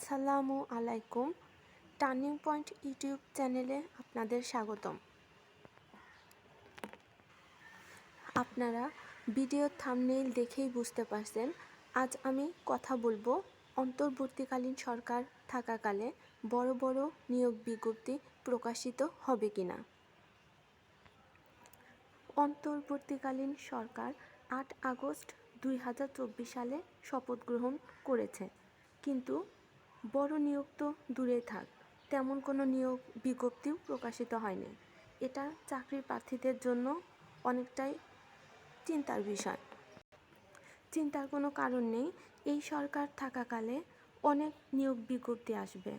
আসসালামু আলাইকুম। Turning point YouTube চ্যানেলে আপনাদের স্বাগতম। আপনারা ভিডিও থামনেইল দেখেই বুঝতে পারছেন, আজ আমি কথা বলব অন্তর্বর্তীকালীন সরকার থাকাকালে বড় বড় নিয়োগ বিজ্ঞপ্তি প্রকাশিত হবে কিনা। অন্তর্বর্তীকালীন সরকার আট আগস্ট দুই হাজার চব্বিশ সালে শপথ গ্রহণ করেছে। কিন্তু বড় নিয়োগ তো দূরে থাক, তেমন কোনো নিয়োগ বিজ্ঞপ্তিও প্রকাশিত হয়নি। এটা চাকরির প্রার্থীদের জন্য অনেকটাই চিন্তার বিষয়। চিন্তার কোনো কারণ নেই, এই সরকার থাকাকালে অনেক নিয়োগ বিজ্ঞপ্তি আসবে।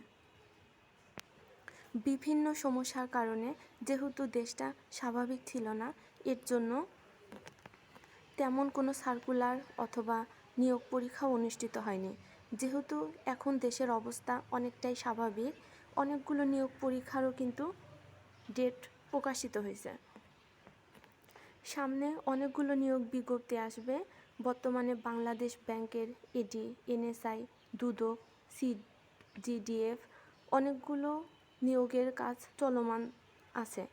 বিভিন্ন সমস্যার কারণে যেহেতু দেশটা স্বাভাবিক ছিল না, এর জন্য তেমন কোনো সার্কুলার অথবা নিয়োগ পরীক্ষা অনুষ্ঠিত হয়নি। যেহেতু এখন দেশের অবস্থা অনেকটাই স্বাভাবিক, অনেকগুলো নিয়োগ পরীক্ষারও কিন্তু ডেট প্রকাশিত হয়েছে। সামনে অনেকগুলো নিয়োগ বিজ্ঞপ্তি আসবে। বর্তমানে বাংলাদেশ ব্যাংকের এডি এনএসআই দুদক সি জিডিএফ অনেকগুলো নিয়োগের কাজ চলমান আছে।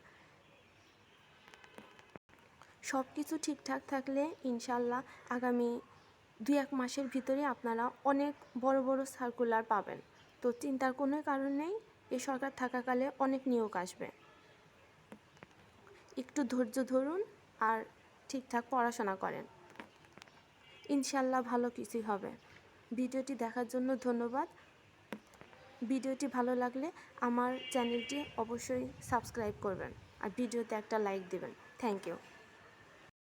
সব কিছু ঠিকঠাক থাকলে ইনশাল্লাহ আগামী দুই এক মাসের ভিতরে আপনারা অনেক বড় বড় সার্কুলার পাবেন। তো চিন্তার কোনো কারণ নেই, এ সরকার থাকাকালে অনেক নিয়োগ আসবে। একটু ধৈর্য ধরুন আর ঠিকঠাক পড়াশোনা করেন। ইনশাল্লাহ ভালো কিছুই হবে। ভিডিওটি দেখার জন্য ধন্যবাদ। ভিডিওটি ভালো লাগলে আমার চ্যানেলটি অবশ্যই সাবস্ক্রাইব করবেন। আর ভিডিওতে একটা লাইক দেবেন। Thank you.